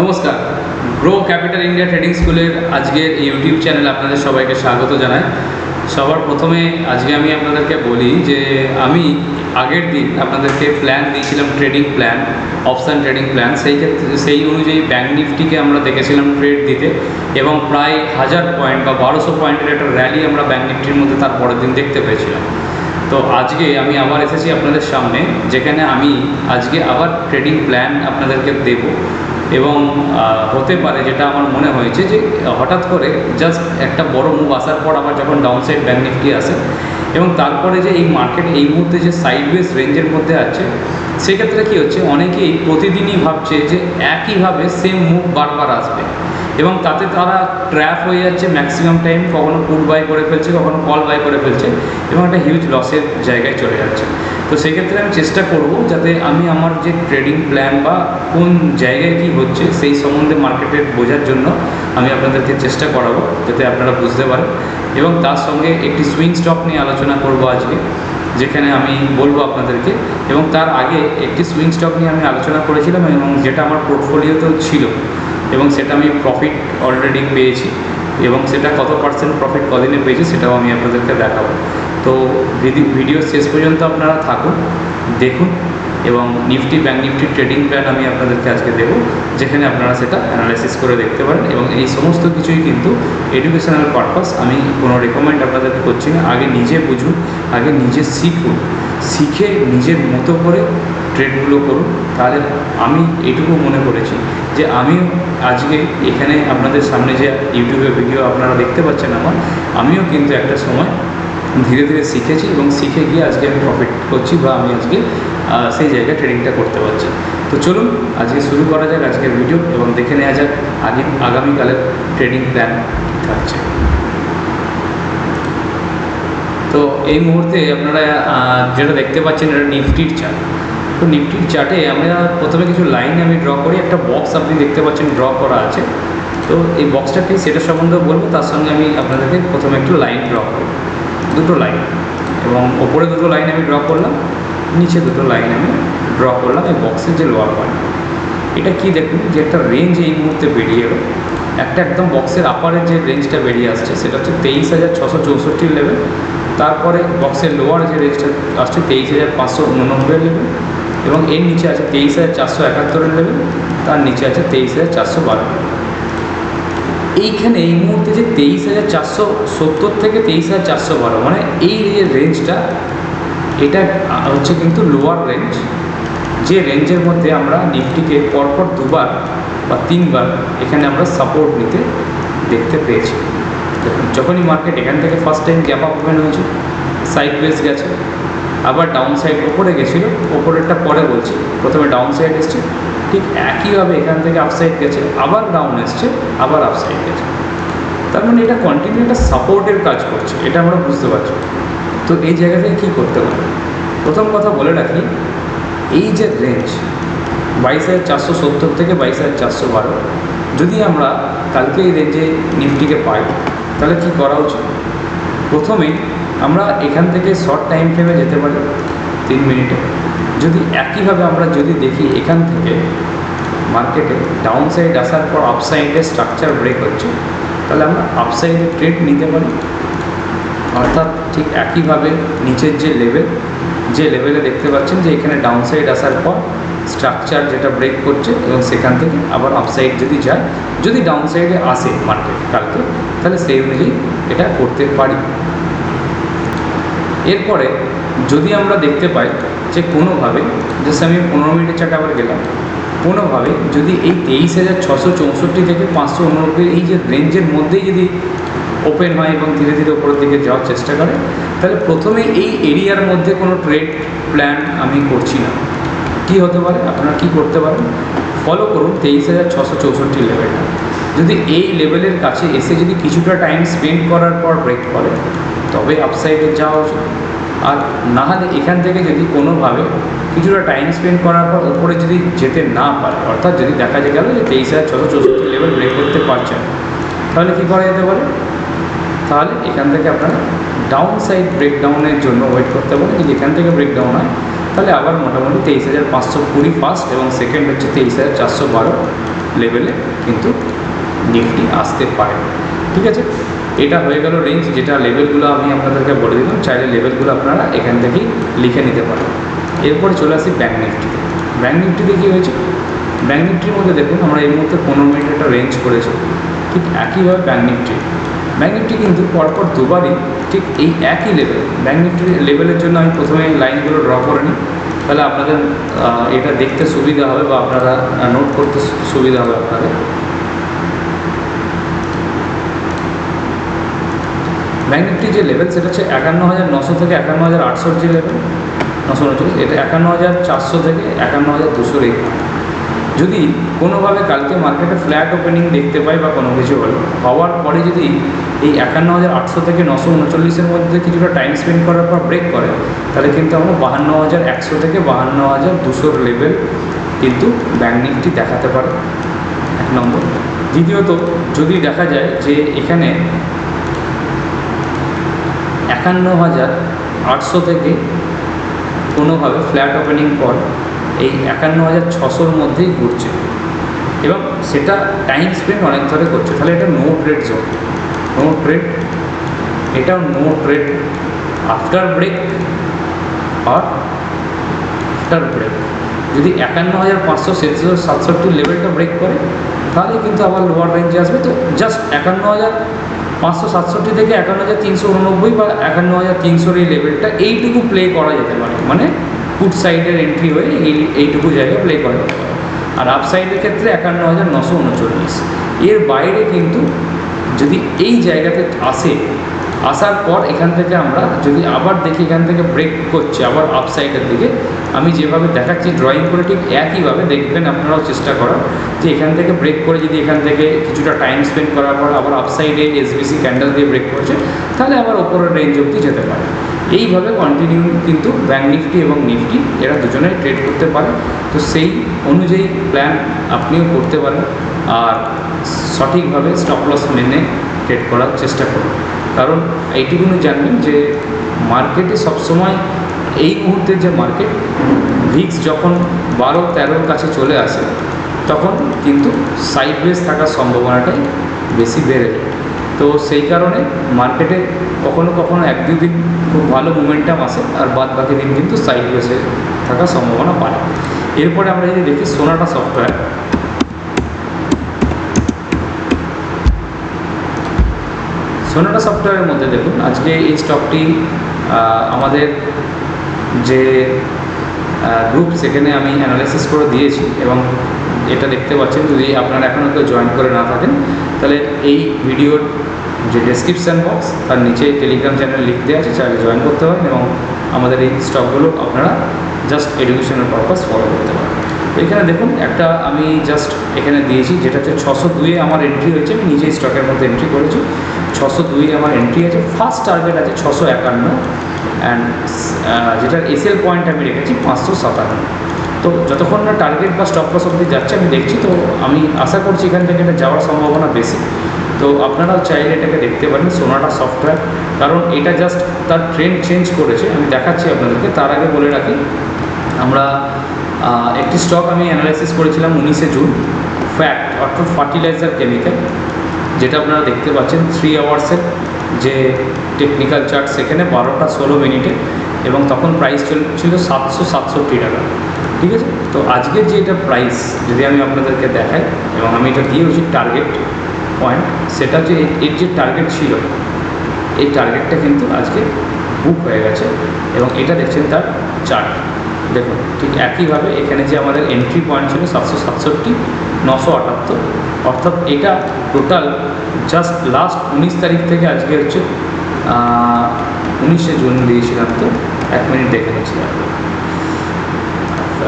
নমস্কার। Grow capital India trading স্কুলের আজকের ইউটিউব চ্যানেলে আপনাদের সবাইকে স্বাগত জানাই। সবার প্রথমে আজকে আমি আপনাদেরকে বলি যে আমি আগের দিন আপনাদেরকে প্ল্যান দিয়েছিলাম trading plan option trading plan সেই ক্ষেত্রে, সেই অনুযায়ী ব্যাঙ্ক নিফটিকে আমরা দেখেছিলাম ট্রেড দিতে এবং প্রায় হাজার পয়েন্ট বা বারোশো পয়েন্টের একটা র্যালি আমরা ব্যাঙ্ক নিফটির মধ্যে তার পরের দিন দেখতে পেয়েছিলাম। তো আজকে আমি আবার এসেছি আপনাদের সামনে, যেখানে আমি আজকে আবার ট্রেডিং প্ল্যান আপনাদেরকে দেব। এবং হতে পারে যেটা আমার মনে হয়েছে যে, হঠাৎ করে জাস্ট একটা বড় মুভ আসার পর আবার যখন ডাউন সাইড ব্যাঙ্ক নিফটি আসে এবং তারপরে যে এই মার্কেট এই মুহূর্তে যে সাইডওয়েজ রেঞ্জের মধ্যে আছে, সেক্ষেত্রে কী হচ্ছে? অনেকেই প্রতিদিনই ভাবছে যে একইভাবে সেম মুভ বারবার আসবে এবং তাতে তারা ট্র্যাপ হয়ে যাচ্ছে ম্যাক্সিমাম টাইম কখনো পুট বাই করে ফেলছে, কখনো কল বাই করে ফেলছে এবং একটা হিউজ লসের জায়গায় চলে যাচ্ছে। তো সেক্ষেত্রে আমি চেষ্টা করব যাতে আমি আমার যে ট্রেডিং প্ল্যান বা কোন জায়গায় কি হচ্ছে সেই সম্বন্ধে মার্কেটের বোঝার জন্য আমি আপনাদেরকে চেষ্টা করাবো, যাতে আপনারা বুঝতে পারেন। এবং তার সঙ্গে একটি সুইং স্টক নিয়ে আলোচনা করব আজকে, যেখানে আমি বলব আপনাদেরকে। এবং তার আগে একটি সুইং স্টক নিয়ে আমি আলোচনা করেছিলাম এবং যেটা আমার পোর্টফোলিওতেও ছিল এবং সেটা আমি প্রফিট অলরেডি পেয়েছি এবং সেটা কত পার্সেন্ট প্রফিট কদিনে পেয়েছি সেটাও আমি আপনাদেরকে দেখাবো। তো ভিডি- ভিডিও শেষ পর্যন্ত আপনারা থাকুন, দেখুন এবং Nifty bank Nifty trading plan আমি আপনাদেরকে আজকে দেবো, যেখানে আপনারা সেটা অ্যানালাইসিস করে দেখতে পারেন এবং এই সমস্ত কিছুই কিন্তু এডুকেশনাল পারপাস আমি কোনো রেকমেন্ড আপনাদেরকে করছি না। আগে নিজে বুঝুন, আগে নিজে শিখুন, শিখে নিজের মতো করে ট্রেডগুলো করুন। তাহলে আমি এটুকু মনে করেছি যে আমিও আজকে এখানে আপনাদের সামনে যে ইউটিউবে ভিডিও আপনারা দেখতে পাচ্ছেন আমার, আমিও কিন্তু একটা সময় ধীরে ধীরে শিখেছি এবং শিখে গিয়ে আজকে আমি প্রফিট করছি বা আমি আজকে সেই জায়গায় ট্রেডিংটা করতে পারছি। তো চলুন, আজকে শুরু করা যাক আজকের ভিডিও এবং দেখে নেওয়া যাক আগে, আগামীকালের ট্রেডিং প্ল্যান থাকছে। তো এই মুহূর্তে আপনারা যেটা দেখতে পাচ্ছেন এটা নিফটির চার্ট তো নিফটির চার্টে আমরা প্রথমে কিছু লাইন আমি ড্র করি, একটা বক্স আপনি দেখতে পাচ্ছেন ড্র করা আছে। তো এই বক্সটা কি সেটা সম্বন্ধে বলব, তার সঙ্গে আমি আপনাদেরকে প্রথমে একটু লাইন ড্র করি দুটো লাইন এবং ওপরে দুটো লাইন আমি ড্র করলাম, নিচে দুটো লাইন আমি ড্র করলাম এই বক্সের যে লোয়ার পয়েন্ট এটা কি দেখুন, যে একটা রেঞ্জ এই মুহূর্তে বেরিয়ে এলো। একটা একদম বক্সের আপারের যে রেঞ্জটা বেরিয়ে আসছে, সেটা হচ্ছে তেইশ হাজার ছশো চৌষট্টির লেভেল তারপরে বক্সের লোয়ার যে রেঞ্জটা আসছে, তেইশ হাজার পাঁচশো উননব্বই লেভেল এবং এর নিচে আছে তেইশ হাজার চারশো একাত্তরের লেভেল তার নিচে আছে তেইশ হাজার চারশো বারো। এইখানে এই মুহূর্তে যে তেইশ হাজার চারশো সত্তর থেকে তেইশ হাজার চারশো বারো মানে এই যে রেঞ্জটা এটা হচ্ছে কিন্তু লোয়ার রেঞ্জ যে রেঞ্জের মধ্যে আমরা নিফটিকে পরপর দুবার বা তিনবার এখানে আমরা সাপোর্ট নিতে দেখতে পেয়েছি। দেখুন, যখনই মার্কেট এখান থেকে first time gap up open হয়েছে সাইড বেস গেছে, আবার ডাউন সাইড ওপরে গেছিল, ওপরেরটা পরে বলছি, প্রথমে ডাউন সাইড এসছে ঠিক একইভাবে এখান থেকে আপসাইড গেছে, আবার ডাউন এসছে, আবার আপসাইড গেছে। তার মানে এটা কন্টিনিউ একটা সাপোর্টের কাজ করছে, এটা আমরা বুঝতে পারছি। তো এই জায়গা থেকে কী করতে পারি প্রথম কথা বলে রাখি, এই যে রেঞ্জ বাইশ হাজার চারশো সত্তর থেকে বাইশ হাজার চারশো বারো, যদি আমরা কালকে এই রেঞ্জে নিফটিকে পাই, তাহলে কি করা উচিত? প্রথমে আমরা এখান থেকে শর্ট টাইম ফ্রেমে যেতে পারি, তিন মিনিটে। যদি একইভাবে আমরা যদি দেখি এখান থেকে মার্কেটে ডাউন সাইড আসার পর আপসাইডে স্ট্রাকচার ব্রেক হচ্ছে, তাহলে আমরা আপসাইডে ট্রেড নিতে পারি। অর্থাৎ ঠিক একইভাবে নিচের যে লেভেল যে লেভেলে দেখতে পাচ্ছেন যে এখানে ডাউন সাইড আসার পর স্ট্রাকচার যেটা ব্রেক করছে এবং সেখান থেকে আবার আপসাইড যদি যায়, যদি ডাউন সাইডে আসে মার্কেট কালকে, তাহলে সেই অনুযায়ী এটা করতে পারি। এরপরে যদি আমরা দেখতে পাই যে কোনোভাবে জাস্ট আমি পনেরো মিনিটের চার্টে আবার গেলাম, কোনোভাবে যদি এই তেইশ হাজার ছশো চৌষট্টি থেকে পাঁচশো উননব্বই, এই যে রেঞ্জের মধ্যেই যদি ওপেন হয় এবং ধীরে ধীরে ওপরের দিকে যাওয়ার চেষ্টা করে, তাহলে প্রথমে এই এরিয়ার মধ্যে কোনো ট্রেড প্ল্যান আমি করছি না। কী হতে পারে? আপনারা কী করতে পারেন? ফলো করুন তেইশ হাজার ছশো চৌষট্টি লেভেলটা যদি এই লেভেলের কাছে এসে যদি কিছুটা টাইম স্পেন্ড করার পর ব্রেক করে তবে আপসাইডে যাওয়া উচিত আর না হলে এখান থেকে যদি কোনোভাবে কিছুটা টাইম স্পেন্ড করার পর ওপরে যদি যেতে না পারে, অর্থাৎ যদি দেখা গেল যে তেইশ হাজার ছশো চৌষট্টি লেভেল ব্রেক করতে পারছেন তাহলে কী করা যেতে পারে? তাহলে এখান থেকে আপনারা ডাউন সাইড ব্রেকডাউনের জন্য ওয়েট করতে পারেন। যদি এখান থেকে ব্রেকডাউন হয়, তাহলে আবার মোটামুটি তেইশ হাজার পাঁচশো কুড়ি ফার্স্ট এবং সেকেন্ড হচ্ছে তেইশ হাজার চারশো বারো লেভেলে কিন্তু নিফটি আসতে পারে। ঠিক আছে? এটা হয়ে গেল রেঞ্জ যেটা লেভেলগুলো আমি আপনাদেরকে বলে দিলাম, চাইলে লেভেলগুলো আপনারা এখান থেকেই লিখে নিতে পারেন। এরপরে চলে আসি ব্যাঙ্ক নিফটিতে ব্যাঙ্ক নিফটিতে কী হয়েছে? ব্যাঙ্ক নিফটির মধ্যে দেখুন, আমরা এই মুহূর্তে পনেরো মিনিট একটা রেঞ্জ করেছি। ঠিক একইভাবে ব্যাঙ্ক নিফটি ব্যাঙ্ক নিফটি কিন্তু পরপর দুবারই ঠিক এই একই লেভেল ব্যাঙ্ক নিফটির লেভেলের জন্য আমি প্রথমে লাইনগুলো ড্র করে নিই। তাহলে আপনাদের এটা দেখতে সুবিধা হবে বা আপনারা নোট করতে সুবিধা হবে আপনাদের। ব্যাঙ্ক যে লেভেল সেটা হচ্ছে একান্ন হাজার নশো থেকে একান্ন হাজার আটশোর যে লেভেল নশো উনচল্লিশ, এটা একান্ন হাজার চারশো থেকে একান্ন হাজার দুশোর এই যদি কোনোভাবে কালকে মার্কেটে ফ্ল্যাট ওপেনিং দেখতে পাই বা কোনো কিছু হলো হওয়ার পরে যদি এই একান্ন হাজার আটশো থেকে নশো উনচল্লিশের মধ্যে কিছুটা টাইম স্পেন্ড করার পর ব্রেক করে, তাহলে কিন্তু আমরা বাহান্ন হাজার একশো থেকে বাহান্ন হাজার দুশোর লেভেল কিন্তু ব্যাঙ্ক দেখাতে পারে এক নম্বর। দ্বিতীয়ত, যদি দেখা যায় যে এখানে একান্ন হাজার আটশো থেকে কোনোভাবে ফ্ল্যাট ওপেনিং পর এই একান্ন হাজার ছশোর মধ্যেই ঘুরছে। এবং সেটা টাইম স্পেন্ড অনেক ধরে করছে। তাহলে এটা no trade zone no trade এটাও নো ট্রেড আফটার ব্রেক আর আফটার ব্রেক যদি একান্ন হাজার পাঁচশো ছেষট্টি সাতষট্টি লেভেলটা ব্রেক করে তাহলে কিন্তু আবার লোয়ার রেঞ্জে আসবে। তো জাস্ট একান্ন হাজার পাঁচশো সাতষট্টি থেকে একান্ন হাজার তিনশো উননব্বই বা একান্ন হাজার তিনশোর এই লেভেলটা এইটুকু প্লে করা যেতে পারে। মানে ফুট সাইডের এন্ট্রি হয়ে এই, এইটুকু জায়গায় প্লে করা যেতে পারে। আর আপ সাইডের ক্ষেত্রে একান্ন হাজার নশো উনচল্লিশ। এর বাইরে কিন্তু যদি এই জায়গাতে আসে আসার পর এখান থেকে আমরা যদি আবার দেখি এখান থেকে ব্রেক করছে, আবার আপ সাইডের দিকে, আমি যেভাবে দেখাচ্ছি ড্রয়িং করে ঠিক একইভাবে দেখবেন আপনারাও চেষ্টা করার যে এখান থেকে ব্রেক করে যদি এখান থেকে কিছুটা টাইম স্পেন্ড করার পর আবার আপ সাইডে এসবিসি ক্যান্ডেল দিয়ে ব্রেক করছে, তাহলে আবার ওপরের রেঞ্জ অবধি যেতে পারে। এইভাবে কন্টিনিউ কিন্তু ব্যাঙ্ক নিফটি এবং নিফটি এরা দুজনেই ট্রেড করতে পারে। তো সেই অনুযায়ী প্ল্যান আপনিও করতে পারেন। আর সঠিকভাবে স্টপ লস মেনে ট্রেড করার চেষ্টা করুন। কারণ এইটুকুনি জানবেন যে মার্কেটে সবসময় এই মুহূর্তের যে মার্কেট, ভিক্স যখন বারো তেরোর কাছে চলে আসে, তখন কিন্তু সাইডওয়েজ থাকার সম্ভাবনাটাই বেশি বেড়ে যায়। তো সেই কারণে মার্কেটে কখনো কখনো এক দুদিন খুব ভালো মোমেন্টাম আসে, আর বাদ বাকি দিন কিন্তু সাইডওয়েজে থাকার সম্ভাবনা বাড়ে। এরপরে আমরা যদি দেখি সোনাটা সফটওয়্যার সোনাটা সফটওয়্যারের মধ্যে দেখুন, আজকে এই স্টকটি আমাদের যে গ্রুপ সেখানে আমি অ্যানালাইসিস করে দিয়েছি এবং এটা দেখতে পাচ্ছেন, যদি আপনারা এখনও কেউ জয়েন করে না থাকেন, তাহলে এই ভিডিওর যে ডেসক্রিপশান বক্স তার নিচে টেলিগ্রাম চ্যানেল লিখতে আছে, চাইলে জয়েন করতে পারেন এবং আমাদের এই স্টকগুলো আপনারা জাস্ট এডুকেশনের পারপাস ফলো করতে পারেন। এখানে দেখুন, একটা আমি জাস্ট এখানে দিয়েছি, যেটা হচ্ছে ছশো দুইয়ে আমার এন্ট্রি হয়েছে, আমি নিজেই স্টকের মধ্যে এন্ট্রি করেছি। ছশো দুই আমার এন্ট্রি আছে। ফার্স্ট টার্গেট আছে ছশো একান্ন। অ্যান্ড যেটার এসএল পয়েন্ট আমি রেখেছি পাঁচশো সাতান্ন। তো যতক্ষণ না টার্গেট বা স্টপ লস অবধি যাচ্ছে, আমি দেখছি, তো আমি আশা করছি এখান থেকে এটা যাওয়ার সম্ভাবনা বেশি। তো আপনারাও চাইলে এটাকে দেখতে পারেন সোনাটা সফটওয়্যার কারণ এটা জাস্ট তার ট্রেন্ড চেঞ্জ করেছে। আমি দেখাচ্ছি আপনাদেরকে, তার আগে বলে রাখি, আমরা একটি স্টক আমি অ্যানালাইসিস করেছিলাম উনিশে জুন। ফ্যাক্ট অর্থাৎ ফার্টিলাইজার কেমিক্যাল যেটা আপনারা দেখতে পাচ্ছেন থ্রি আওয়ার্সের যে টেকনিক্যাল চার্ট সেখানে বারোটা ষোলো মিনিটে এবং তখন প্রাইস ছিল সাতশো সাতষট্টি টাকা। ঠিক আছে? তো আজকের যে এটা প্রাইস যদি আমি আপনাদেরকে দেখাই, এবং আমি এটা দিয়ে হচ্ছে টার্গেট পয়েন্ট সেটা যে এর যে টার্গেট ছিল, এই টার্গেটটা কিন্তু আজকে বুক হয়ে গেছে এবং এটা দেখছেন তার চার্ট দেখুন, ঠিক একইভাবে এখানে যে আমাদের এন্ট্রি পয়েন্ট ছিল সাতশো সাতষট্টি নশো আটাত্তর। অর্থাৎ এটা টোটাল জাস্ট লাস্ট উনিশ তারিখ থেকে আজকে হচ্ছে উনিশে জুন দিয়েছিলাম তো এক মিনিট দেখে নিচ্ছিলাম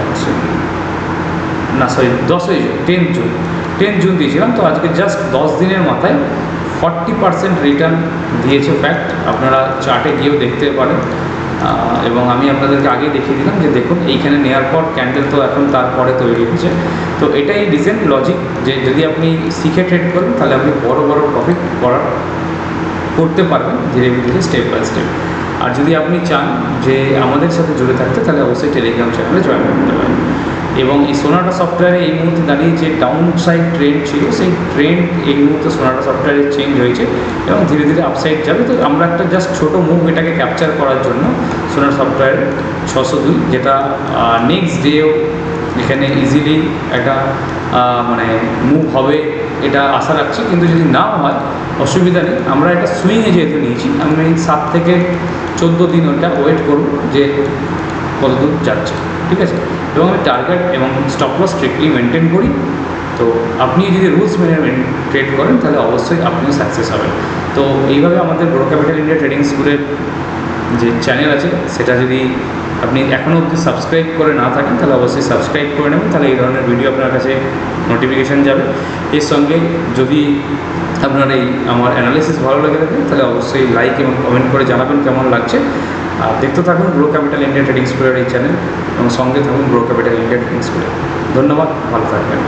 আচ্ছা না সরি দশই June ten June. Ten June দিয়েছিলাম, তো আজকে জাস্ট দশ দিনের মাথায় ফর্টি পার্সেন্ট রিটার্ন দিয়েছে ফ্যাক্ট আপনারা চার্টে গিয়েও দেখতে পারেন। এবং আমি আপনাদেরকে আগেই দেখিয়ে দিলাম যে দেখুন, এইখানে নেওয়ার পর ক্যান্ডেল তো এখন তারপরে তৈরি হচ্ছে। তো এটাই রিজেন লজিক যে যদি আপনি শিখে ট্রেড করেন, তাহলে আপনি বড় বড় প্রফিট করার করতে পারবেন ধীরে ধীরে স্টেপ বাই স্টেপ আর যদি আপনি চান যে আমাদের সাথে জুড়ে থাকতে, তাহলে অবশ্যই টেলিগ্রাম চ্যানেলে জয়েন করতে পারেন। এবং এই সোনাটা সফটওয়্যারে এই মুহূর্তে দাঁড়িয়ে যে ডাউন সাইড ট্রেন্ড ছিল, সেই ট্রেন্ড এই মুহূর্তে সোনাটা সফটওয়্যারে চেঞ্জ হয়েছে এবং ধীরে ধীরে আপসাইড যাবে। তো আমরা একটা জাস্ট ছোটো মুভ এটাকে ক্যাপচার করার জন্য সোনার সফটওয়্যার ছশো দুই, যেটা নেক্সট ডেও এখানে ইজিলি একটা মানে মুভ হবে এটা আশা রাখছি। কিন্তু যদি না হয়, অসুবিধা নেই। আমরা এটা সুইংয়ে যেহেতু নিয়েছি, আমি সাত থেকে চোদ্দ দিন ওটা ওয়েট করব যে কতদূর যাচ্ছে। ঠিক আছে? এবং আমি টার্গেট এবং স্টপ লস স্ট্রিক্টলি মেনটেন করি। তো আপনি যদি রুলস মেনে ট্রেড করেন, তাহলে অবশ্যই আপনিও সাকসেস হবেন। তো এইভাবে আমাদের ব্রো ক্যাপিটাল ইন্ডিয়া ট্রেডিং স্কুলের যে চ্যানেল আছে, সেটা যদি আপনি এখনও অবধি সাবস্ক্রাইব করে না থাকেন, তাহলে অবশ্যই সাবস্ক্রাইব করে নেবেন। তাহলে এই ধরনের ভিডিও আপনার কাছে নোটিফিকেশান যাবে। এর সঙ্গে যদি আপনার এই আমার অ্যানালিসিস ভালো লেগে থাকে, তাহলে অবশ্যই লাইক এবং কমেন্ট করে জানাবেন কেমন লাগছে। আর দেখতে থাকুন গ্রো ক্যাপিটাল ইন্ডিয়া ট্রেডিং স্কুলের এই চ্যানেল এবং সঙ্গে থাকুন গ্রো ক্যাপিটাল ইন্ডিয়া ট্রেডিং স্কুলে ধন্যবাদ, ভালো থাকবেন।